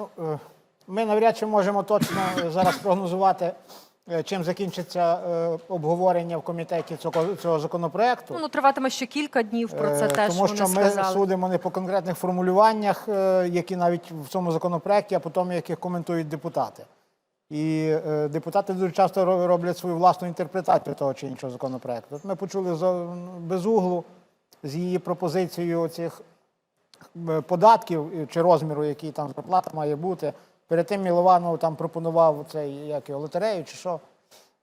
Ну, е, ми навряд чи можемо точно зараз прогнозувати, е, чим закінчиться е, обговорення в комітеті цього, цього законопроекту. Ну, триватиме ще кілька днів. Про це Е, теж Тому вони що ми сказали. судимо не по конкретних формулюваннях, е, які навіть в цьому законопроекті, а потім яких коментують депутати. І е, депутати дуже часто роблять свою власну інтерпретацію того чи іншого законопроекту. От ми почули за безуглу з її пропозицією цих податків е, чи розміру, який там зарплата має бути. Перед тим Мілованов там пропонував цей як його, лотерею чи що.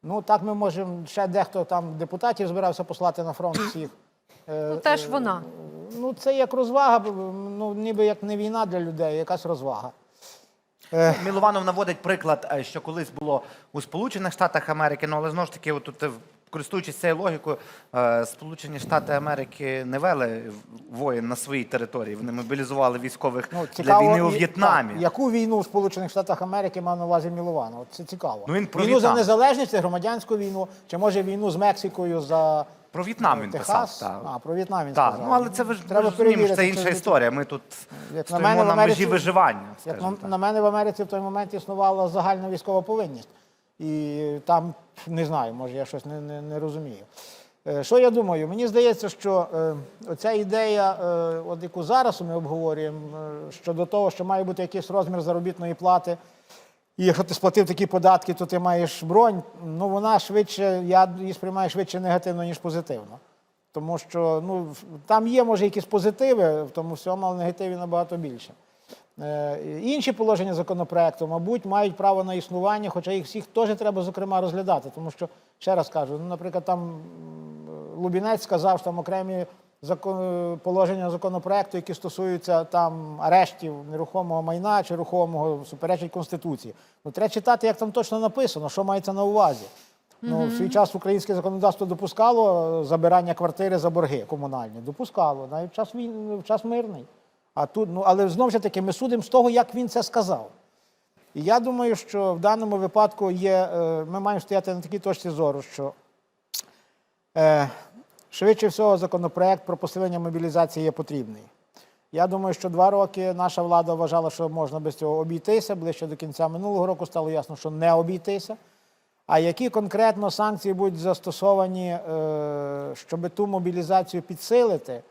Ну так ми можемо ще дехто там депутатів збирався послати на фронт всіх. Е, Ну, теж вона. Ну, це як розвага, ну ніби як не війна для людей, якась розвага. Мілованов наводить приклад, е, що колись було у Сполучених Штатах Америки, ну але знову ж таки, отут, е, користуючись цією логікою, е, Сполучені Штати Америки не вели воїн на своїй території. Вони мобілізували військових для війни у В'єтнамі. яку війну в Сполучених Штатах Америки мав на увазі Мілованов? Це цікаво. Ну, він про війну за незалежність, громадянську війну, чи може війну з Мексикою за Про В'єтнам він Техас? писав. Так. А, про В'єтнам він Так, сказав. ну але це ви ж Треба розуміємо, що це інша історія. Ми тут Як на мене, на Америці- межі виживання. Як на, так. на мене в Америці в той момент існувала загальна військова повинність. І там не знаю, може я щось не, не, не розумію. Е, Що я думаю? Мені здається, що е, оця ідея, е, от яку зараз ми обговорюємо, щодо того, що має бути якийсь розмір заробітної плати, і якщо ти сплатив такі податки, то ти маєш бронь, ну вона швидше, я її сприймаю швидше негативно, ніж позитивно. Тому що ну, там є, може, якісь позитиви в тому всьому, але негативів набагато більше. Е, Інші положення законопроекту, мабуть, мають право на існування, хоча їх всіх теж треба, зокрема, розглядати. Тому що, ще раз кажу, ну, наприклад, там Лубінець сказав, що там окремі закон, положення законопроекту, які стосуються там арештів нерухомого майна чи рухомого, суперечать Конституції. Ну, треба читати, як там точно написано, що мається на увазі. Ну, в свій час українське законодавство допускало е, забирання квартири за борги комунальні. Допускало, навіть в час війни, в час мирний. А тут, ну, але знову ж таки, ми судимо з того, як він це сказав. І я думаю, що в даному випадку є, е, ми маємо стояти на такій точці зору, що е, швидше всього законопроект про посилення мобілізації є потрібний. Я думаю, що два роки наша влада вважала, що можна без цього обійтися. Ближче до кінця минулого року стало ясно, що не обійтися. А які конкретно санкції будуть застосовані, е, щоб ту мобілізацію підсилити,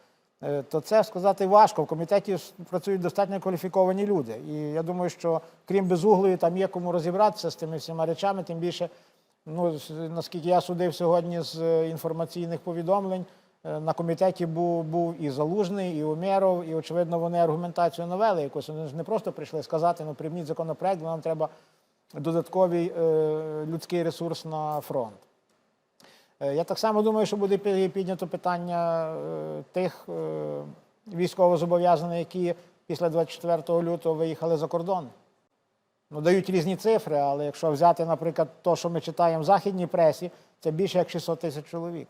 то це сказати важко. В комітеті працюють достатньо кваліфіковані люди. І я думаю, що крім безуглої, там є кому розібратися з тими всіма речами, тим більше, ну, наскільки я судив сьогодні з е, інформаційних повідомлень, е, на комітеті був, був і Залужний, і Умєров, і, очевидно, вони аргументацію навели якось. Вони ж не просто прийшли сказати, ну прийміть законопроект, нам треба додатковий е, людський ресурс на фронт. Е, Я так само думаю, що буде піднято питання е, тих е, військовозобов'язаних, які після 24 лютого виїхали за кордон. Ну, дають різні цифри, але якщо взяти, наприклад, те, що ми читаємо в західній пресі, це більше як 600 тисяч чоловік.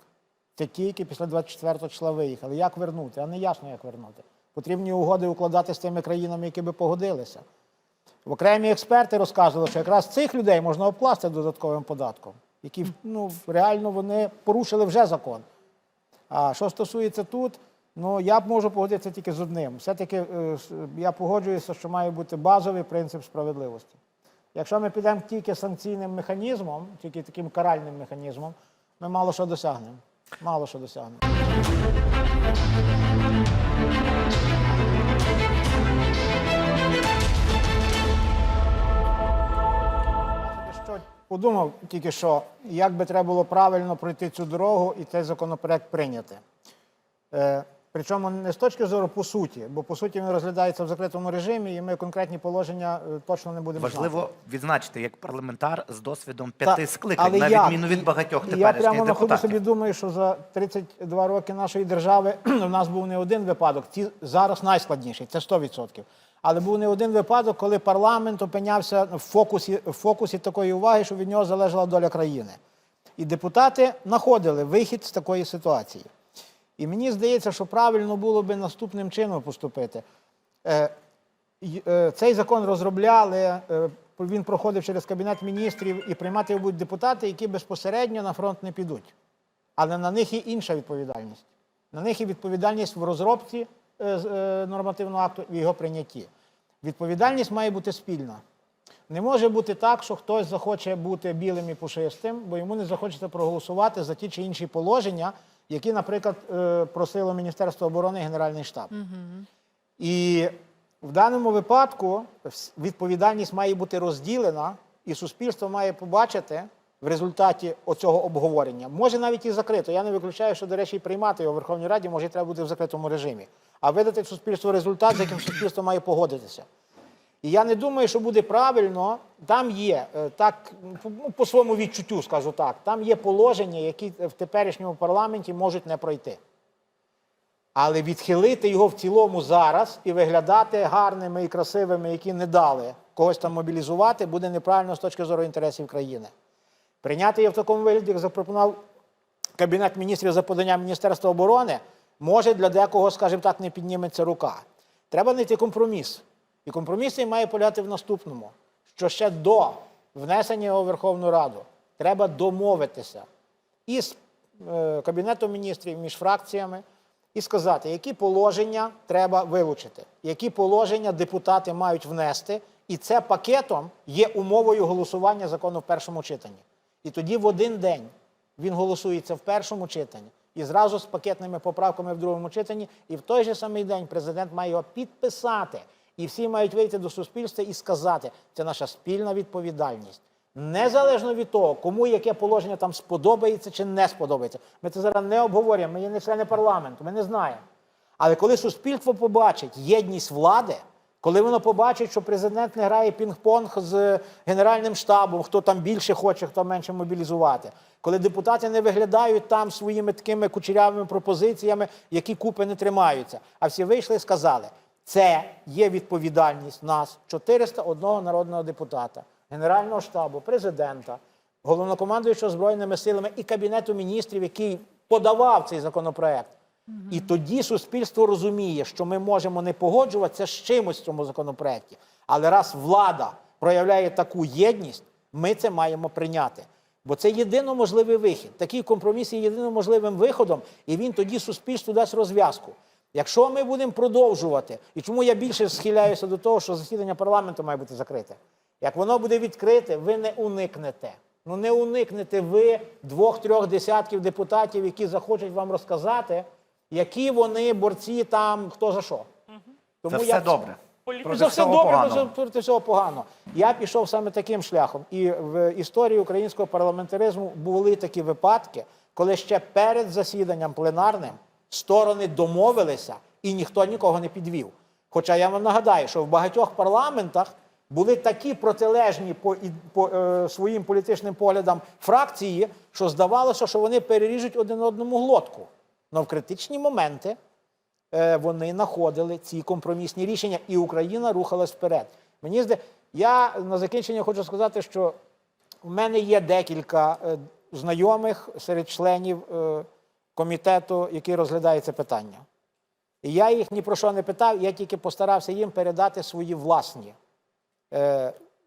Це ті, які після 24 числа виїхали. Як вернути? А не ясно, як вернути. Потрібні угоди укладати з тими країнами, які би погодилися. Окремі експерти розказували, що якраз цих людей можна обкласти додатковим податком, які ну, реально вони порушили вже закон. А що стосується тут, ну я б можу погодитися тільки з одним. Все-таки е, я погоджуюся, що має бути базовий принцип справедливості. Якщо ми підемо тільки санкційним механізмом, тільки таким каральним механізмом, ми мало що досягнемо. Мало що досягнемо. Подумав тільки що, як би треба було правильно пройти цю дорогу і цей законопроект прийняти. Е, причому не з точки зору по суті, бо по суті він розглядається в закритому режимі, і ми конкретні положення е, точно не будемо Важливо знати. відзначити як парламентар з досвідом Та, п'яти скликань, але на відміну від багатьох І Я прямо на ходу собі думаю, що за 32 роки нашої держави у нас був не один випадок. Ці зараз найскладніший, це 100%. Але був не один випадок, коли парламент опинявся в фокусі, в фокусі такої уваги, що від нього залежала доля країни. І депутати знаходили вихід з такої ситуації. І мені здається, що правильно було би наступним чином поступити. Е, е, Цей закон розробляли, е, він проходив через Кабінет міністрів і приймати його будуть депутати, які безпосередньо на фронт не підуть. Але на них є інша відповідальність. На них є відповідальність в розробці нормативного акту і його прийнятті. Відповідальність має бути спільна. Не може бути так, що хтось захоче бути білим і пушистим, бо йому не захочеться проголосувати за ті чи інші положення, які, наприклад, е, просило Міністерство оборони і Генеральний штаб. І в даному випадку відповідальність має бути розділена, і суспільство має побачити в результаті оцього обговорення. Може навіть і закрито. Я не виключаю, що, до речі, приймати його в Верховній Раді може треба бути в закритому режимі. А видати суспільству результат, з яким суспільство має погодитися. І я не думаю, що буде правильно. Там є е, так, ну, по своєму відчуттю, скажу так, там є положення, які в теперішньому парламенті можуть не пройти. Але відхилити його в цілому зараз і виглядати гарними і красивими, які не дали когось там мобілізувати, буде неправильно з точки зору інтересів країни. Прийняти його в такому вигляді, як запропонував Кабінет міністрів за поданням Міністерства оборони, може для декого, скажімо так, не підніметься рука. Треба знайти компроміс. І компроміс має полягати в наступному: що ще до внесення його в Верховну Раду треба домовитися із е, Кабінетом міністрів, між фракціями, і сказати, які положення треба вилучити, які положення депутати мають внести, і це пакетом є умовою голосування закону в першому читанні. І тоді в один день він голосується в першому читанні і зразу з пакетними поправками в другому читанні, і в той же самий день президент має його підписати. І всі мають вийти до суспільства і сказати, це наша спільна відповідальність. Незалежно від того, кому яке положення там сподобається чи не сподобається. Ми це зараз не обговорюємо, ми є не члени парламенту, ми не знаємо. Але коли суспільство побачить єдність влади, коли воно побачить, що президент не грає пінг-понг з Генеральним штабом, хто там більше хоче, хто менше мобілізувати, коли депутати не виглядають там своїми такими кучерявими пропозиціями, які купи не тримаються, а всі вийшли і сказали, це є відповідальність нас, 401 народного депутата, Генерального штабу, президента, головнокомандуючого Збройними силами і Кабінету міністрів, який подавав цей законопроект. І тоді суспільство розуміє, що ми можемо не погоджуватися з чимось в цьому законопроекті. Але раз влада проявляє таку єдність, ми це маємо прийняти. Бо це єдино можливий вихід. Такий компроміс є єдиним можливим виходом, і він тоді суспільству дасть розв'язку. Якщо ми будемо продовжувати, і чому я більше схиляюся до того, що засідання парламенту має бути закрите, як воно буде відкрите, ви не уникнете. Ну не уникнете ви двох-трьох десятків депутатів, які захочуть вам розказати, які вони борці там, хто за що. Це все я- добре. Проти за все всього добре, поганого. за- проти всього погано. Я пішов саме таким шляхом. І в історії українського парламентаризму були такі випадки, коли ще перед засіданням пленарним сторони домовилися і ніхто нікого не підвів. Хоча я вам нагадаю, що в багатьох парламентах були такі протилежні по, і- по е, своїм політичним поглядам фракції, що здавалося, що вони переріжуть один одному глотку. Но в критичні моменти е, вони знаходили ці компромісні рішення, і Україна рухалась вперед. Мені зде, я на закінчення хочу сказати, що в мене є декілька е, знайомих серед членів е, комітету, який розглядає це питання. І я їх ні про що не питав, я тільки постарався їм передати свої власні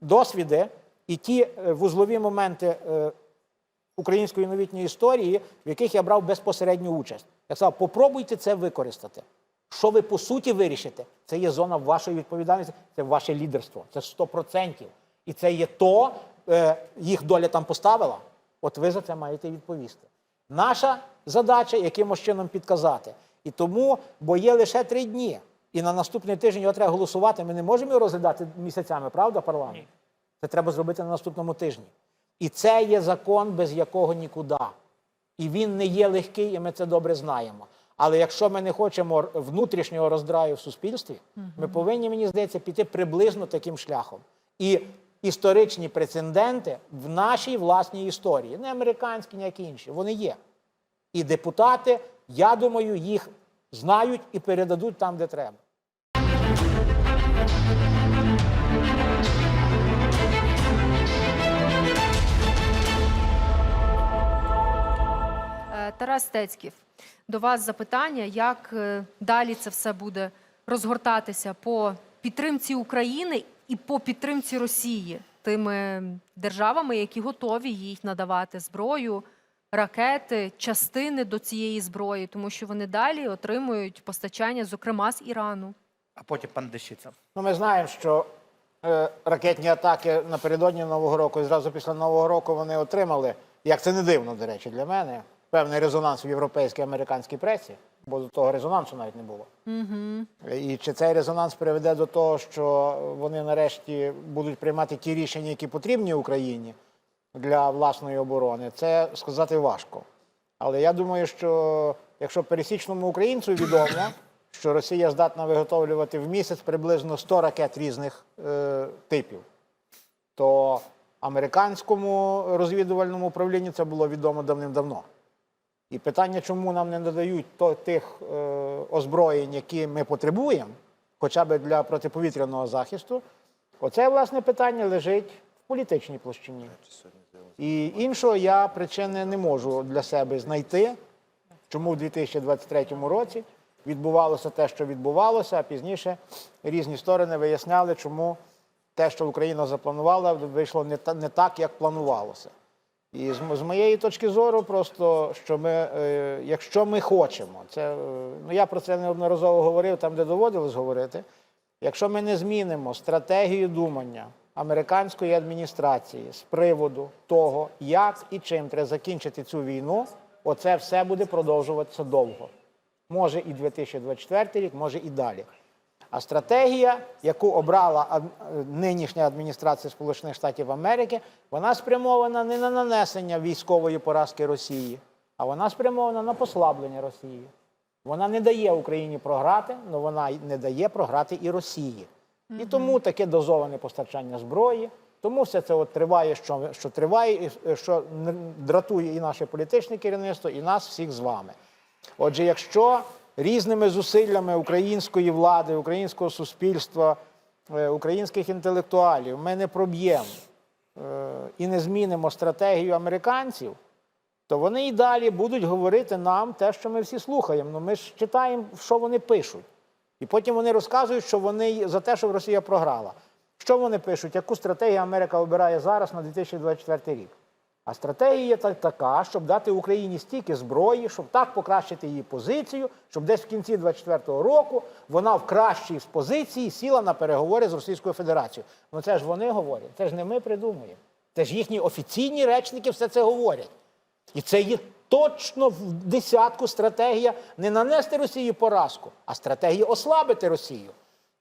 досвіди і ті вузлові моменти української новітньої історії, в яких я брав безпосередню участь. Я сказав, попробуйте це використати. Що ви по суті вирішите? Це є зона вашої відповідальності, це ваше лідерство, це 100%. І це є то, е, їх доля там поставила. От ви за це маєте відповісти. Наша задача якимось чином підказати. І тому, бо є лише три дні, і на наступний тиждень його треба голосувати. Ми не можемо його розглядати місяцями, правда, парламент? Це треба зробити на наступному тижні. І це є закон, без якого нікуди. І він не є легкий, і ми це добре знаємо. Але якщо ми не хочемо внутрішнього роздраю в суспільстві, ми повинні, мені здається, піти приблизно таким шляхом. І історичні прецеденти в нашій власній історії, не американські, ніякі інші, вони є. І депутати, я думаю, їх знають і передадуть там, де треба. Тарас Стецьків, до вас запитання, як е, далі це все буде розгортатися по підтримці України і по підтримці Росії тими державами, які готові їй надавати зброю, ракети, частини до цієї зброї, тому що вони далі отримують постачання, зокрема з Ірану. а потім пан Дещиця. Ну, ми знаємо, що е, ракетні атаки напередодні Нового року і зразу після Нового року вони отримали, як це не дивно, до речі, для мене, певний резонанс в європейській американській пресі, бо до того резонансу навіть не було. Угу. І чи цей резонанс приведе до того, що вони нарешті будуть приймати ті рішення, які потрібні Україні для власної оборони, це сказати важко. Але я думаю, що якщо пересічному українцю відомо, що Росія здатна виготовлювати в місяць приблизно 100 ракет різних е, типів, то американському розвідувальному управлінню це було відомо давним-давно. І питання, чому нам не надають то, тих е, озброєнь, які ми потребуємо, хоча б для протиповітряного захисту, оце власне питання лежить в політичній площині. І іншого я причини не можу для себе знайти, чому в 2023 році відбувалося те, що відбувалося, а пізніше різні сторони виясняли, чому те, що Україна запланувала, вийшло не, та, не так, як планувалося. І з, з моєї точки зору, просто що ми, е, якщо ми хочемо, це е, ну я про це неодноразово говорив там, де доводилось говорити. Якщо ми не змінимо стратегію думання американської адміністрації з приводу того, як і чим треба закінчити цю війну, оце все буде продовжуватися довго. Може і 2024 рік, може і далі. А стратегія, яку обрала нинішня адміністрація Сполучених Штатів Америки, вона спрямована не на нанесення військової поразки Росії, а вона спрямована на послаблення Росії. Вона не дає Україні програти, але вона не дає програти і Росії. І тому таке дозоване постачання зброї, тому все це от триває, що, що триває, і е, що дратує і наше політичне керівництво, і нас всіх з вами. Отже, якщо різними зусиллями української влади, українського суспільства, е, українських інтелектуалів ми не проб'ємо е, і не змінимо стратегію американців, то вони і далі будуть говорити нам те, що ми всі слухаємо. Ну ми ж читаємо, що вони пишуть. І потім вони розказують, що вони за те, що Росія програла. Що вони пишуть? Яку стратегію Америка обирає зараз на 2024 рік? А стратегія та- така, щоб дати Україні стільки зброї, щоб так покращити її позицію, щоб десь в кінці 2024 року вона в кращій позиції сіла на переговори з Російською Федерацією. Ну це ж вони говорять, це ж не ми придумуємо. Це ж їхні офіційні речники все це говорять. І це є точно в десятку стратегія не нанести Росії поразку, а стратегія ослабити Росію.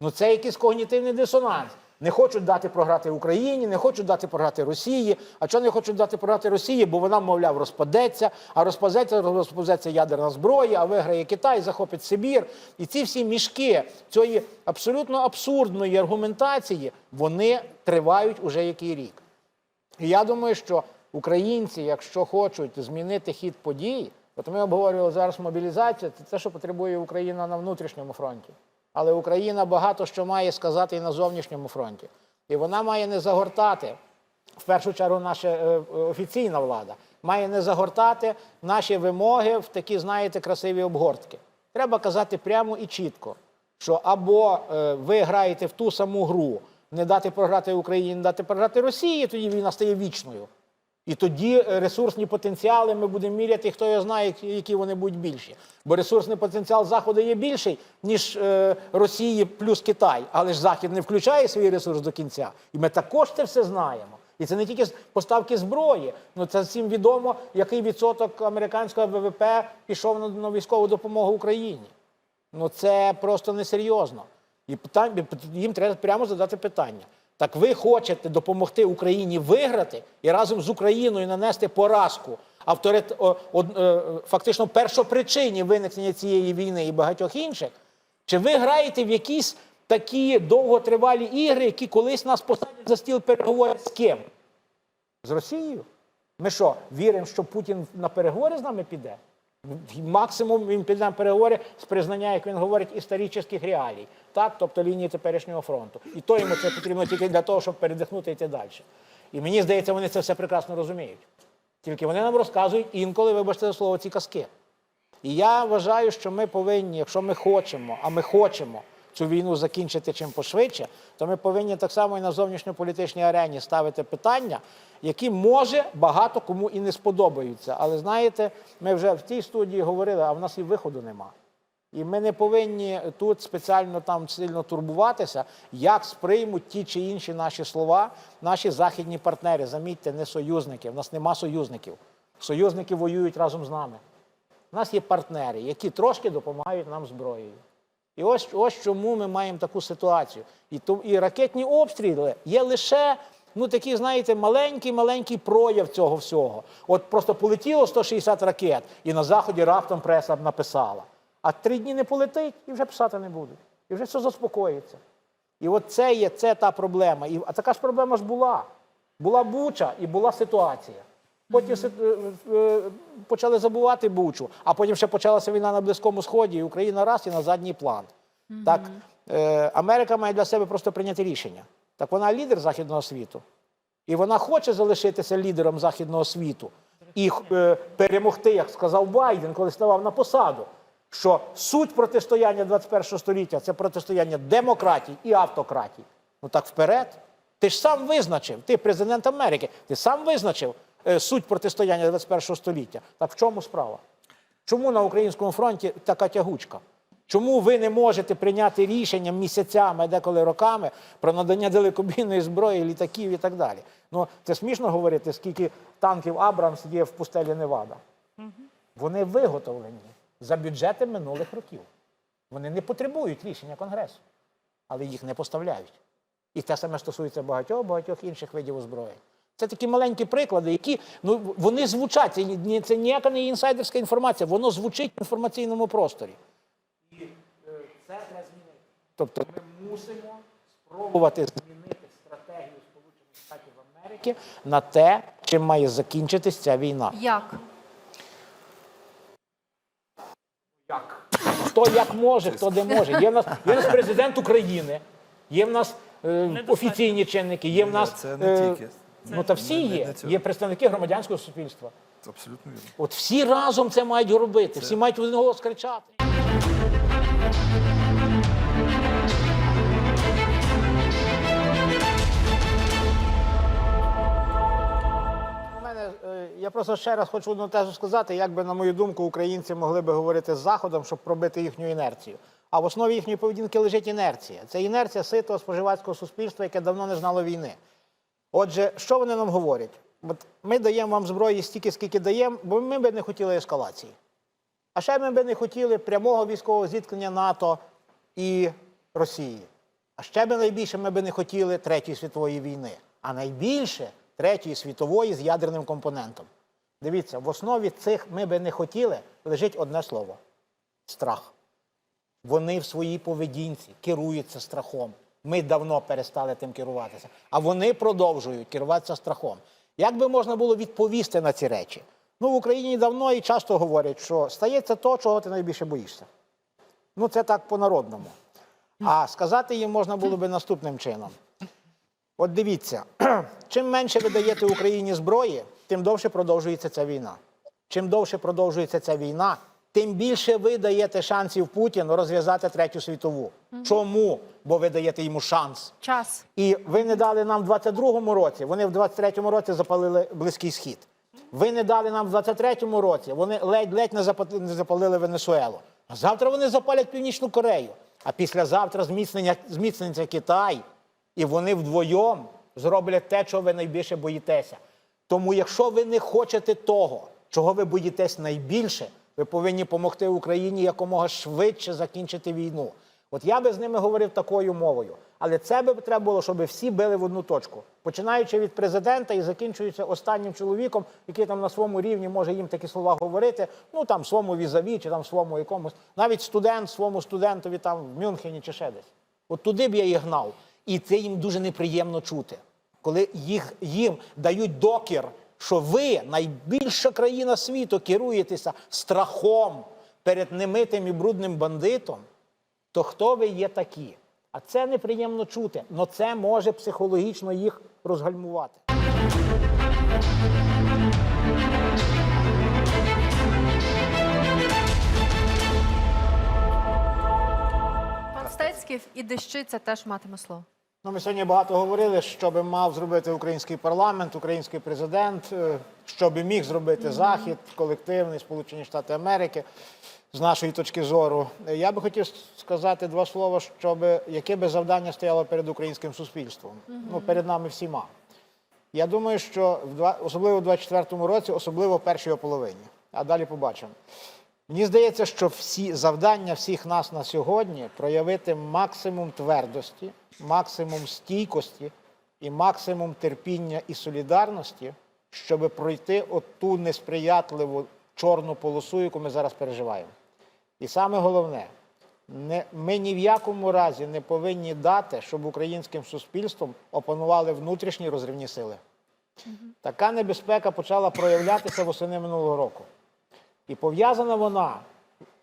Ну це якийсь когнітивний дисонанс. Не хочуть дати програти Україні, не хочуть дати програти Росії. А чого не хочуть дати програти Росії? Бо вона, мовляв, розпадеться, а розпадеться, розпадеться ядерна зброя, а виграє Китай, захопить Сибір. І ці всі мішки цієї абсолютно абсурдної аргументації вони тривають уже який рік. І я думаю, що українці, якщо хочуть змінити хід подій, от ми обговорювали зараз мобілізацію, це те, що потребує Україна на внутрішньому фронті. Але Україна багато що має сказати і на зовнішньому фронті. І вона має не загортати, в першу чергу, наша е, офіційна влада, має не загортати наші вимоги в такі, знаєте, красиві обгортки. Треба казати прямо і чітко, що або е, ви граєте в ту саму гру, не дати програти Україні, не дати програти Росії, тоді війна стає вічною. І тоді е, ресурсні потенціали ми будемо міряти, хто його знає, які- вони будуть більші. Бо ресурсний потенціал Заходу є більший, ніж е, Росії плюс Китай. Але ж Захід не включає свій ресурс до кінця. І ми також це все знаємо. І це не тільки поставки зброї. Ну це всім відомо, який відсоток американського ВВП пішов на, на військову допомогу Україні. Ну це просто несерйозно. І питань, їм треба прямо задати питання. Так ви хочете допомогти Україні виграти і разом з Україною нанести поразку авторит, е, фактично першопричині виникнення цієї війни і багатьох інших? Чи ви граєте в якісь такі довготривалі ігри, які колись нас посадять за стіл переговорів з ким? З Росією? Ми що, віримо, що Путін на переговори з нами піде? Максимум він піде на переговори з признання, як він говорить, історичних реалій, так, тобто лінії теперішнього фронту. І то йому це потрібно тільки для того, щоб передихнути і йти далі. І мені здається, вони це все прекрасно розуміють. Тільки вони нам розказують інколи, вибачте за слово, ці казки. І я вважаю, що ми повинні, якщо ми хочемо, а ми хочемо цю війну закінчити чим пошвидше, то ми повинні так само і на зовнішньополітичній арені ставити питання, які може багато кому і не сподобаються. Але знаєте, ми вже в тій студії говорили, а в нас і виходу нема. І ми не повинні тут спеціально там сильно турбуватися, як сприймуть ті чи інші наші слова, наші західні партнери. Замітьте, не союзники. У нас нема союзників. Союзники воюють разом з нами. У нас є партнери, які трошки допомагають нам зброєю. І ось, ось чому ми маємо таку ситуацію. І, то, і ракетні обстріли є лише ну, такий, знаєте, маленький, маленький прояв цього всього. От просто полетіло 160 ракет, і на заході раптом преса написала. А три дні не полетить і вже писати не будуть. І вже все заспокоїться. І от це є це та проблема. І, а така ж проблема ж була. Була Буча і була ситуація. Потім си- е, е, почали забувати Бучу, а потім ще почалася війна на Близькому Сході, і Україна раз і на задній план. Так, е, Америка має для себе просто прийняти рішення. Так вона лідер західного світу. І вона хоче залишитися лідером західного світу і е, перемогти, як сказав Байден, коли ставав на посаду. Що суть протистояння 21 століття це протистояння демократій і автократій. Ну так вперед. Ти ж сам визначив, ти президент Америки, ти сам визначив е, суть протистояння 21 століття. Так в чому справа? Чому на українському фронті така тягучка? Чому ви не можете прийняти рішення місяцями, деколи роками про надання далекобійної зброї, літаків і так далі? Ну це смішно говорити, скільки танків Абрамс є в пустелі Невада. Вони виготовлені за бюджети минулих років. Вони не потребують рішення Конгресу, але їх не поставляють. І те саме стосується багатьох багатьох інших видів озброєнь. Це такі маленькі приклади, які ну вони звучать. Це, це ніяка не інсайдерська інформація, воно звучить в інформаційному просторі. І е, це треба змінити. Тобто ми мусимо спробувати змінити стратегію Сполучених Штатів Америки на те, чим має закінчитись ця війна. Як? Як? Хто як може, хто де може. Є в нас, є в нас президент України, є в нас е, офіційні чинники, є в нас. Це не е, тільки. Ну та всі є. Є представники громадянського суспільства. Це абсолютно вірно. От всі разом це мають робити, всі мають в один голос кричати. У мене, е, я просто ще раз хочу одну тезу сказати, як би, на мою думку, українці могли би говорити з Заходом, щоб пробити їхню інерцію. А в основі їхньої поведінки лежить інерція. Це інерція ситого споживацького суспільства, яке давно не знало війни. Отже, що вони нам говорять? От ми даємо вам зброї стільки, скільки даємо, бо ми би не хотіли ескалації. А ще ми би не хотіли прямого військового зіткнення НАТО і Росії. А ще би найбільше ми би не хотіли Третьої світової війни, а найбільше Третьої світової з ядерним компонентом. Дивіться, в основі цих ми би не хотіли лежить одне слово страх. Вони в своїй поведінці керуються страхом. Ми давно перестали тим керуватися. А вони продовжують керуватися страхом. Як би можна було відповісти на ці речі? Ну, в Україні давно і часто говорять, що стається то, чого ти найбільше боїшся. Ну, це так по-народному. А сказати їм можна було би наступним чином. От дивіться, чим менше ви даєте Україні зброї, тим довше продовжується ця війна. Чим довше продовжується ця війна, тим більше ви даєте шансів Путіну розв'язати третю світову. Чому? Бо ви даєте йому шанс. Час. І ви не дали нам в 22-му році, вони в 23-му році запалили Близький Схід. Ви не дали нам в 23-му році, вони ледь-ледь не запалили Венесуелу. А завтра вони запалять Північну Корею. А післязавтра зміцнення, зміцниться Китай. І вони вдвоєм зроблять те, чого ви найбільше боїтеся. Тому, якщо ви не хочете того, чого ви боїтесь найбільше, ви повинні допомогти Україні якомога швидше закінчити війну. От я би з ними говорив такою мовою. Але це би треба було, щоб всі били в одну точку, починаючи від президента і закінчуючи останнім чоловіком, який там на своєму рівні може їм такі слова говорити, ну там своєму візаві, чи там своєму якомусь, навіть студент своєму студентові там в Мюнхені чи ще десь. От туди б я їх гнав. І це їм дуже неприємно чути, коли їх, їм дають докір, що ви, найбільша країна світу, керуєтеся страхом перед немитим і брудним бандитом, то хто ви є такі? А це неприємно чути, але це може психологічно їх розгальмувати. Пан Стецьків і Дещиця теж матиме слово. Ну, ми сьогодні багато говорили, що би мав зробити український парламент, український президент, е, що би міг зробити Захід, колективний, Сполучені Штати Америки. З нашої точки зору, я би хотів сказати два слова, щоб яке би завдання стояло перед українським суспільством, ну перед нами всіма. Я думаю, що в два- особливо в 24-му році, особливо в першій половині, а далі побачимо. Мені здається, що всі завдання всіх нас на сьогодні проявити максимум твердості, максимум стійкості і максимум терпіння і солідарності, щоб пройти оту несприятливу чорну полосу, яку ми зараз переживаємо. І саме головне, не, ми ні в якому разі не повинні дати, щоб українським суспільством опанували внутрішні розривні сили. Така небезпека почала проявлятися восени минулого року. І пов'язана вона,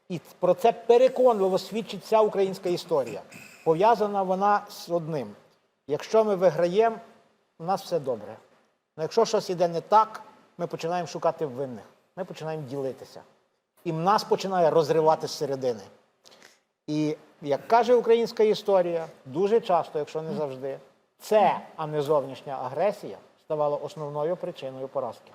і про це переконливо свідчить вся українська історія. Пов'язана вона з одним. Якщо ми виграємо, у нас все добре. Але якщо щось іде не так, ми починаємо шукати винних. Ми починаємо ділитися. І в нас починає розривати зсередини. І як каже українська історія, дуже часто, якщо не завжди, це, а не зовнішня агресія, ставало основною причиною поразки.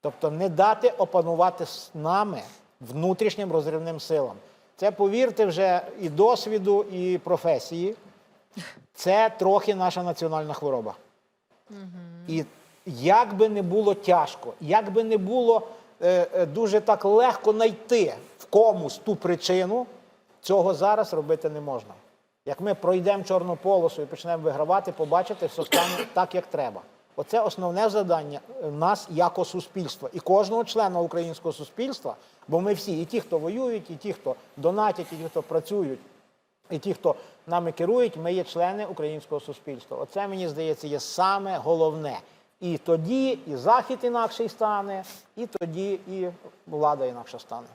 Тобто не дати опанувати з нами внутрішнім розривним силам. Це, повірте, вже і досвіду, і професії. Це трохи наша національна хвороба. І як би не було тяжко, як би не було е, е, дуже так легко знайти в комусь ту причину, цього зараз робити не можна. Як ми пройдемо чорну полосу і почнемо вигравати, побачите, все стане так, як треба. Оце основне завдання нас як суспільства і кожного члена українського суспільства, бо ми всі, і ті, хто воюють, і ті, хто донатять, і ті, хто працюють, і ті, хто нами керують, ми є члени українського суспільства. Оце, мені здається, є саме головне. І тоді і Захід інакший стане, і тоді і влада інакша стане.